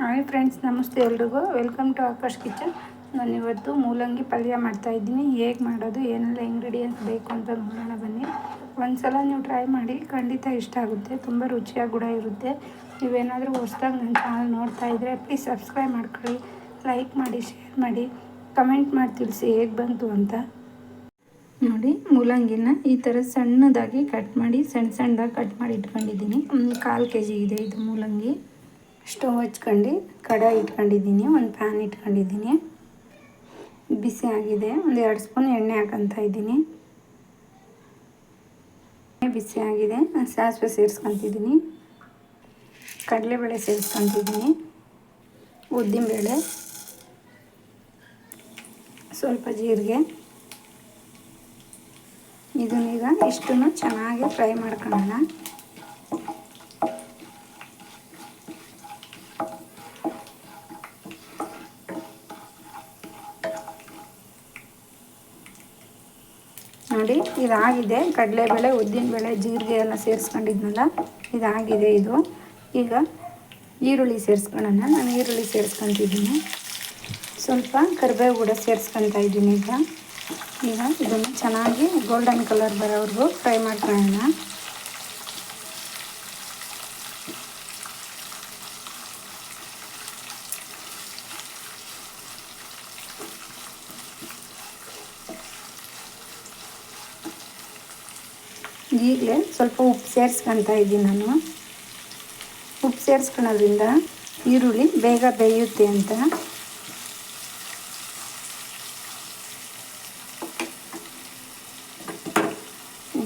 Hi friends, ನಮಸ್ತೆ ಎಲ್ರಿಗೂ. Welcome to Akash kitchen. ನಾನು ಇವತ್ತು ಮೂಲಂಗಿ ಪಲ್ಯ ಮಾಡ್ತಾಯಿದ್ದೀನಿ ಹೇಗೆ ಮಾಡೋದು, ಏನೆಲ್ಲ ಇಂಗ್ರೀಡಿಯೆಂಟ್ಸ್ ಬೇಕು ಅಂತ ನೋಡೋಣ ಬನ್ನಿ. ಒಂದು ಸಲ ನೀವು ಟ್ರೈ ಮಾಡಿ ಖಂಡಿತ ಇಷ್ಟ ಆಗುತ್ತೆ. ತುಂಬ ರುಚಿಯಾಗಿ ಕೂಡ ಇರುತ್ತೆ. ನೀವೇನಾದರೂ ಹೊಸ್ದಾಗಿ ನನ್ನ ಚಾನಲ್ ನೋಡ್ತಾ ಇದ್ದರೆ ಪ್ಲೀಸ್ ಸಬ್ಸ್ಕ್ರೈಬ್ ಮಾಡ್ಕೊಳ್ಳಿ ಲೈಕ್ ಮಾಡಿ ಶೇರ್ ಮಾಡಿ ಕಮೆಂಟ್ ಮಾಡಿ ತಿಳಿಸಿ ಹೇಗೆ ಬಂತು ಅಂತ. ನೋಡಿ, ಮೂಲಂಗಿನ ಈ ಥರ ಸಣ್ಣದಾಗಿ ಕಟ್ ಮಾಡಿ ಸಣ್ಣ ಸಣ್ಣದಾಗಿ ಕಟ್ ಮಾಡಿ ಇಟ್ಕೊಂಡಿದ್ದೀನಿ. ಒಂದು ಕಾಲು ಕೆ ಜಿ ಇದೆ ಇದು ಮೂಲಂಗಿ. ಸ್ಟವ್ ಹಚ್ಕೊಂಡು, ಕಡಾಯಿ ಇಟ್ಕೊಂಡಿದ್ದೀನಿ, ಒಂದು ಪ್ಯಾನ್ ಇಟ್ಕೊಂಡಿದ್ದೀನಿ. ಬಿಸಿ ಆಗಿದೆ, ಒಂದು ಎರಡು ಸ್ಪೂನ್ ಎಣ್ಣೆ ಹಾಕಂತ ಇದ್ದೀನಿ. ಬಿಸಿ ಆಗಿದೆ, ಸಾಸಿವೆ ಸೇರಿಸ್ಕೊತಿದ್ದೀನಿ. ಕಡಲೆಬೇಳೆ ಸೇರಿಸ್ಕೊತಿದ್ದೀನಿ. ಉದ್ದಿನಬೇಳೆ, ಸ್ವಲ್ಪ ಜೀರಿಗೆ. ಇದನ್ನೀಗ ಇಷ್ಟನ್ನು ಚೆನ್ನಾಗಿ ಫ್ರೈ ಮಾಡ್ಕೊಳ್ಳೋಣ. ನೋಡಿ, ಇದಾಗಿದೆ. ಕಡಲೆಬೇಳೆ ಉದ್ದಿನಬೇಳೆ ಜೀರಿಗೆ ಎಲ್ಲ ಸೇರಿಸ್ಕೊಂಡಿದ್ನಲ್ಲ, ಇದಾಗಿದೆ ಇದು. ಈಗ ಈರುಳ್ಳಿ ಸೇರಿಸ್ಕೊಳ್ಳೋಣ. ನಾನು ಈರುಳ್ಳಿ ಸೇರಿಸ್ಕೊತಿದ್ದೀನಿ. ಸ್ವಲ್ಪ ಕರಿಬೇವು ಕೂಡ ಸೇರಿಸ್ಕೊತಾ ಇದ್ದೀನಿ ಈಗ. ಈಗ ಇದನ್ನು ಚೆನ್ನಾಗಿ ಗೋಲ್ಡನ್ ಕಲರ್ ಬರೋವರೆಗೂ ಫ್ರೈ ಮಾಡ್ಕೊಳ್ಳೋಣ. ಈಗಲೇ ಸ್ವಲ್ಪ ಉಪ್ಪು ಸೇರಿಸ್ಕೊತಾ ಇದ್ದೀನಿ ನಾನು. ಉಪ್ಪು ಸೇರಿಸ್ಕೊಳೋದ್ರಿಂದ ಈರುಳ್ಳಿ ಬೇಗ ಬೇಯುತ್ತೆ ಅಂತ.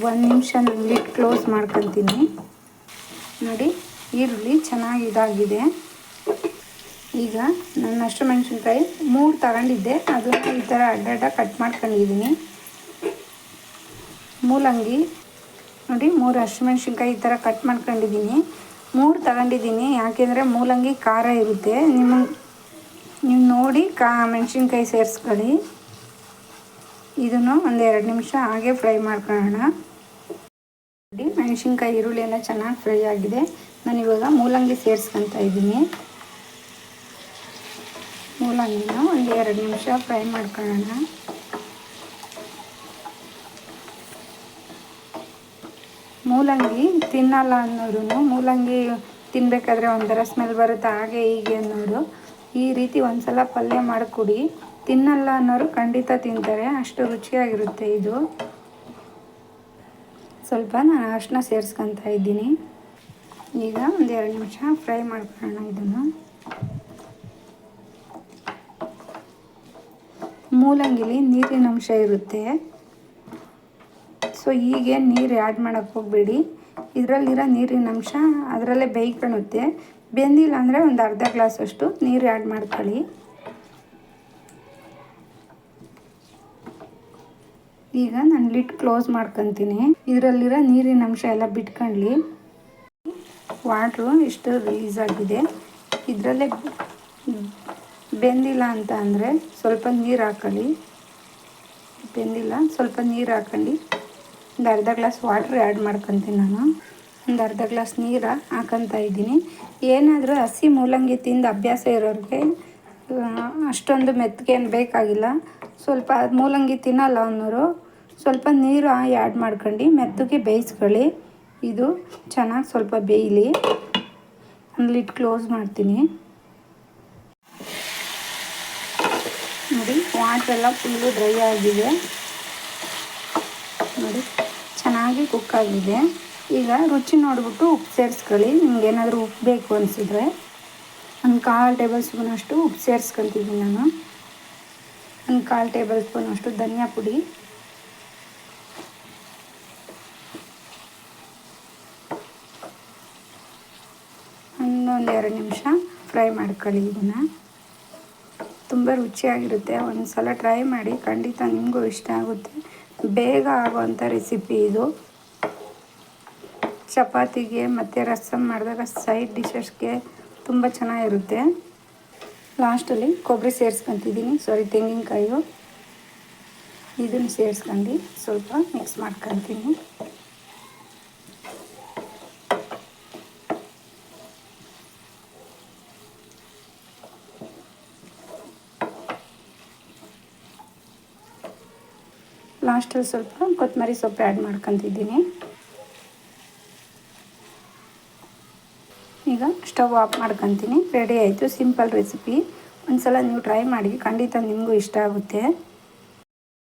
ಒಂದು ನಿಮಿಷ ಲಿಟ್ ಕ್ಲೋಸ್ ಮಾಡ್ಕೊತೀನಿ. ನೋಡಿ, ಈರುಳ್ಳಿ ಚೆನ್ನಾಗಿ ಇದಾಗಿದೆ. ಈಗ ನಾನು ಅಷ್ಟು ಮೆಣಸಿನ್ಕಾಯಿ ಮೂರು ತಗೊಂಡಿದ್ದೆ. ಅದನ್ನು ಈ ಥರ ಅಡ್ಡಡ್ಡ ಕಟ್ ಮಾಡ್ಕೊಂಡಿದ್ದೀನಿ. ಮೂಲಂಗಿ ನೋಡಿ, ಮೂರು ಹಸಿಮೆಣ್ಸಿನ್ಕಾಯಿ ಈ ಥರ ಕಟ್ ಮಾಡ್ಕೊಂಡಿದ್ದೀನಿ. ಮೂರು ತಗೊಂಡಿದ್ದೀನಿ, ಯಾಕೆಂದರೆ ಮೂಲಂಗಿ ಖಾರ ಇರುತ್ತೆ. ನಿಮ್ಮ, ನೀವು ನೋಡಿ ಕಾ, ಮೆಣಸಿನ್ಕಾಯಿ ಸೇರಿಸ್ಕೊಳ್ಳಿ. ಇದನ್ನು ಒಂದು ಎರಡು ನಿಮಿಷ ಹಾಗೆ ಫ್ರೈ ಮಾಡ್ಕೊಳ್ಳೋಣ. ನೋಡಿ, ಮೆಣಸಿನ್ಕಾಯಿ ಈರುಳ್ಳಿ ಎಲ್ಲ ಚೆನ್ನಾಗಿ ಫ್ರೈ ಆಗಿದೆ. ನಾನು ಇವಾಗ ಮೂಲಂಗಿ ಸೇರಿಸ್ಕೊತಾ ಇದ್ದೀನಿ. ಮೂಲಂಗಿನ ಒಂದು ಎರಡು ನಿಮಿಷ ಫ್ರೈ ಮಾಡ್ಕೊಳ್ಳೋಣ. ಮೂಲಂಗಿ ತಿನ್ನಲ್ಲ ಅನ್ನೋರು ಮೂಲಂಗಿ ತಿನ್ನಬೇಕಾದ್ರೆ ಒಂಥರ ಸ್ಮೆಲ್ ಬರುತ್ತೆ, ಹಾಗೆ ಹೀಗೆ ಅನ್ನೋರು. ಈ ರೀತಿ ಒಂದ್ಸಲ ಪಲ್ಯ ಮಾಡಿಕೊಡಿ. ತಿನ್ನಲ್ಲ ಅನ್ನೋರು ಖಂಡಿತ ತಿಂತಾರೆ, ಅಷ್ಟು ರುಚಿಯಾಗಿರುತ್ತೆ ಇದು. ಸ್ವಲ್ಪ ನಾನು ಅರ್ಶಿನ ಸೇರಿಸ್ಕೊತಾ ಇದ್ದೀನಿ. ಈಗ ಒಂದು ಎರಡು ನಿಮಿಷ ಫ್ರೈ ಮಾಡ್ಕೊಳ್ಳೋಣ ಇದನ್ನು. ಮೂಲಂಗಿಲಿ ನೀರಿನ ಅಂಶ ಇರುತ್ತೆ. ಸೊ ಹೀಗೆ ನೀರು ಆ್ಯಡ್ ಮಾಡೋಕ್ಕೆ ಹೋಗಬೇಡಿ. ಇದರಲ್ಲಿರೋ ನೀರಿನ ಅಂಶ ಅದರಲ್ಲೇ ಬೇಯ್ಕೊಳುತ್ತೆ ಬೆಂದಿಲ್ಲ ಅಂದರೆ ಒಂದು ಅರ್ಧ ಗ್ಲಾಸಷ್ಟು ನೀರು ಆ್ಯಡ್ ಮಾಡ್ಕೊಳ್ಳಿ. ಈಗ ನಾನು ಲಿಟ್ ಕ್ಲೋಸ್ ಮಾಡ್ಕೊತೀನಿ. ಇದರಲ್ಲಿರೋ ನೀರಿನ ಅಂಶ ಎಲ್ಲ ಬಿಟ್ಕೊಳ್ಳಿ ವಾಟ್ರು ಇಷ್ಟು ರಿಲೀಸ್ ಆಗಿದೆ. ಇದರಲ್ಲೇ ಬೆಂದಿಲ್ಲ ಅಂತ ಅಂದರೆ ಸ್ವಲ್ಪ ನೀರು ಹಾಕೊಳ್ಳಿ. ಬೆಂದಿಲ್ಲ, ಸ್ವಲ್ಪ ನೀರು ಹಾಕೊಂಡು ಒಂದು ಅರ್ಧ ಗ್ಲಾಸ್ ವಾಟ್ರ್ ಆ್ಯಡ್ ಮಾಡ್ಕೊತೀನಿ ನಾನು. ಒಂದು ಅರ್ಧ ಗ್ಲಾಸ್ ನೀರು ಹಾಕೊತಾ ಇದ್ದೀನಿ. ಏನಾದರೂ ಹಸಿ ಮೂಲಂಗಿ ತಿಂದು ಅಭ್ಯಾಸ ಇರೋರಿಗೆ ಅಷ್ಟೊಂದು ಮೆತ್ತಗೇನು ಬೇಕಾಗಿಲ್ಲ. ಸ್ವಲ್ಪ ಮೂಲಂಗಿ ತಿನ್ನಲ್ಲ ಅನ್ನೋರು, ಸ್ವಲ್ಪ ನೀರು ಆ್ಯಡ್ ಮಾಡ್ಕೊಂಡು ಮೆತ್ತಗೆ ಬೇಯಿಸ್ಕೊಳ್ಳಿ. ಇದು ಚೆನ್ನಾಗಿ ಸ್ವಲ್ಪ ಬೇಯಲಿ. ಒಂದು ಲಿಟ್ ಕ್ಲೋಸ್ ಮಾಡ್ತೀನಿ. ನೋಡಿ ವಾಟ್ರೆಲ್ಲ ಫುಲ್ಲು ಡ್ರೈ ಆಗಿದೆ. ನೋಡಿ. ಚೆನ್ನಾಗಿ ಕುಕ್ಕಾಗಿದೆ ಈಗ ರುಚಿ ನೋಡಿಬಿಟ್ಟು ಉಪ್ಪು ಸೇರಿಸ್ಕೊಳ್ಳಿ. ನಿಮ್ಗೆ ಏನಾದರೂ ಉಪ್ಪು ಬೇಕು ಅನಿಸಿದ್ರೆ. ಒಂದು ಕಾಲು ಟೇಬಲ್ ಸ್ಪೂನ್ ಅಷ್ಟು ಉಪ್ಪು ಸೇರಿಸ್ಕೊತಿದ್ದೀನಿ ನಾನು. ಒಂದು ಕಾಲು ಟೇಬಲ್ ಸ್ಪೂನ್ ಅಷ್ಟು ಧನಿಯಾ ಪುಡಿ. ಇನ್ನೊಂದು ಎರಡು ನಿಮಿಷ ಫ್ರೈ ಮಾಡ್ಕೊಳ್ಳಿ ಇದನ್ನು. ತುಂಬ ರುಚಿಯಾಗಿರುತ್ತೆ. ಒಂದು ಸಲ ಟ್ರೈ ಮಾಡಿ. ಖಂಡಿತ ನಿಮಗೂ ಇಷ್ಟ ಆಗುತ್ತೆ. ಬೇಗ ಆಗುವಂಥ ರೆಸಿಪಿ ಇದು. ಚಪಾತಿಗೆ ಮತ್ತು ರಸಮ್ ಮಾಡಿದಾಗ ಸೈಡ್ ಡಿಶಸ್ಗೆ ತುಂಬ ಚೆನ್ನಾಗಿರುತ್ತೆ. ಲಾಸ್ಟಲ್ಲಿ ಕೊಬ್ಬರಿ ಸೇರಿಸ್ಕೊತಿದ್ದೀನಿ. ಸಾರಿ ತೆಂಗಿನಕಾಯಿ ಇದನ್ನು ಸೇರಿಸ್ಕೊಂಡು ಸ್ವಲ್ಪ ಮಿಕ್ಸ್ ಮಾಡ್ಕೊತೀನಿ. ಲಾಸ್ಟಲ್ಲಿ ಸ್ವಲ್ಪ ಕೊತ್ತಂಬರಿ ಸೊಪ್ಪು ಆ್ಯಡ್ ಮಾಡ್ಕೊತಿದ್ದೀನಿ. ಈಗ ಸ್ಟವ್ ಆಫ್ ಮಾಡ್ಕೊತೀನಿ. ರೆಡಿ ಆಯಿತು. Simple recipe. ಒಂದು ಸಲ ನೀವು ಟ್ರೈ ಮಾಡಿ. ಖಂಡಿತ ನಿಮಗೂ ಇಷ್ಟ ಆಗುತ್ತೆ.